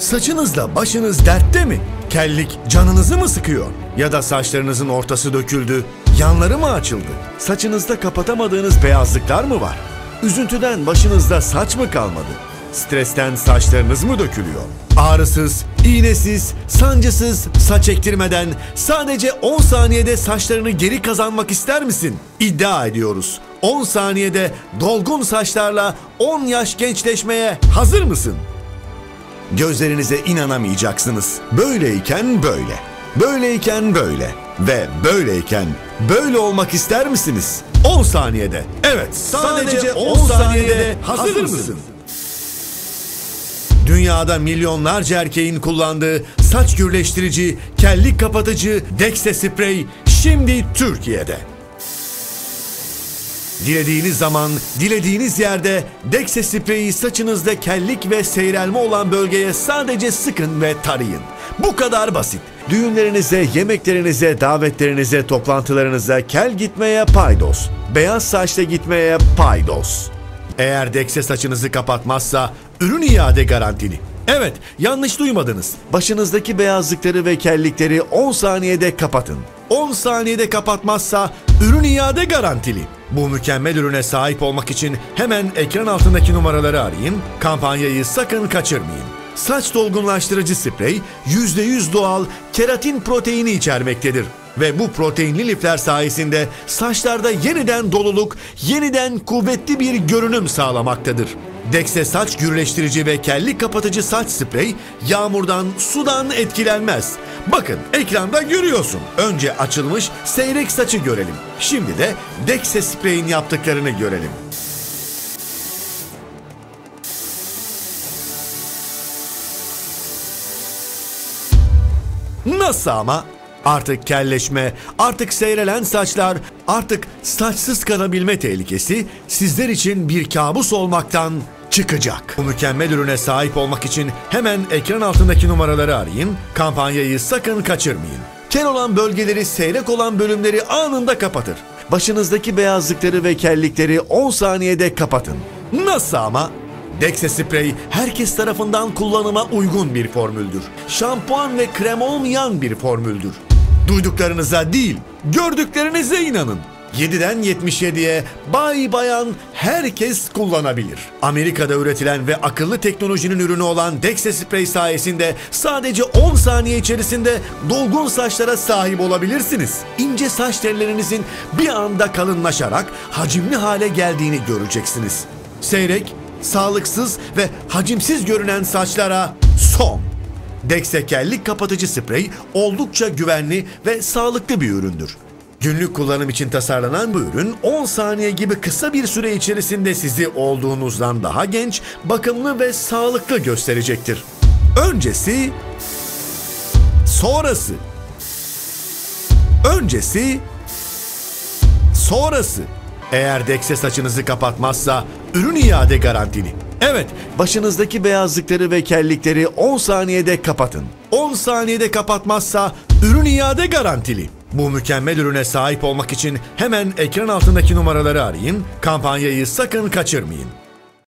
Saçınızla başınız dertte mi? Kellik canınızı mı sıkıyor? Ya da saçlarınızın ortası döküldü, yanları mı açıldı? Saçınızda kapatamadığınız beyazlıklar mı var? Üzüntüden başınızda saç mı kalmadı? Stresten saçlarınız mı dökülüyor? Ağrısız, iğnesiz, sancısız, saç ektirmeden sadece 10 saniyede saçlarını geri kazanmak ister misin? İddia ediyoruz. 10 saniyede dolgun saçlarla 10 yaş gençleşmeye hazır mısın? Gözlerinize inanamayacaksınız. Böyleyken böyle. Böyleyken böyle. Ve böyleyken böyle olmak ister misiniz? 10 saniyede. Evet, sadece 10 saniyede hazır mısın? Dünyada milyonlarca erkeğin kullandığı saç gürleştirici, kellik kapatıcı Dexe Spray şimdi Türkiye'de. Dilediğiniz zaman, dilediğiniz yerde Dexe spreyi saçınızda kellik ve seyrelme olan bölgeye sadece sıkın ve tarayın. Bu kadar basit. Düğünlerinize, yemeklerinize, davetlerinize, toplantılarınıza kel gitmeye paydos. Beyaz saçla gitmeye paydos. Eğer Dexe saçınızı kapatmazsa ürün iade garantili. Evet, yanlış duymadınız. Başınızdaki beyazlıkları ve kellikleri 10 saniyede kapatın. 10 saniyede kapatmazsa ürün iade garantili. Bu mükemmel ürüne sahip olmak için hemen ekran altındaki numaraları arayın. Kampanyayı sakın kaçırmayın. Saç dolgunlaştırıcı sprey %100 doğal keratin proteini içermektedir. Ve bu proteinli lifler sayesinde saçlarda yeniden doluluk, yeniden kuvvetli bir görünüm sağlamaktadır. Dexe saç gürleştirici ve kellik kapatıcı saç sprey yağmurdan, sudan etkilenmez. Bakın ekranda görüyorsun. Önce açılmış seyrek saçı görelim. Şimdi de Dexe spreyin yaptıklarını görelim. Nasıl ama? Artık kelleşme, artık seyrelen saçlar, artık saçsız kalabilme tehlikesi sizler için bir kabus olmaktan çıkacak. Bu mükemmel ürüne sahip olmak için hemen ekran altındaki numaraları arayın. Kampanyayı sakın kaçırmayın. Kel olan bölgeleri, seyrek olan bölümleri anında kapatır. Başınızdaki beyazlıkları ve kellikleri 10 saniyede kapatın. Nasıl ama? Dexe Spray herkes tarafından kullanıma uygun bir formüldür. Şampuan ve krem olmayan bir formüldür. Duyduklarınıza değil, gördüklerinize inanın. 7'den 77'ye bay bayan herkes kullanabilir. Amerika'da üretilen ve akıllı teknolojinin ürünü olan Dexe Spray sayesinde sadece 10 saniye içerisinde dolgun saçlara sahip olabilirsiniz. İnce saç tellerinizin bir anda kalınlaşarak hacimli hale geldiğini göreceksiniz. Seyrek, sağlıksız ve hacimsiz görünen saçlara son. Dexe kellik kapatıcı sprey oldukça güvenli ve sağlıklı bir üründür. Günlük kullanım için tasarlanan bu ürün 10 saniye gibi kısa bir süre içerisinde sizi olduğunuzdan daha genç, bakımlı ve sağlıklı gösterecektir. Öncesi, sonrası. Öncesi, sonrası. Eğer Dexe saçınızı kapatmazsa ürün iade garantili. Evet, başınızdaki beyazlıkları ve kellikleri 10 saniyede kapatın. 10 saniyede kapatmazsa ürün iade garantili. Bu mükemmel ürüne sahip olmak için hemen ekran altındaki numaraları arayın. Kampanyayı sakın kaçırmayın.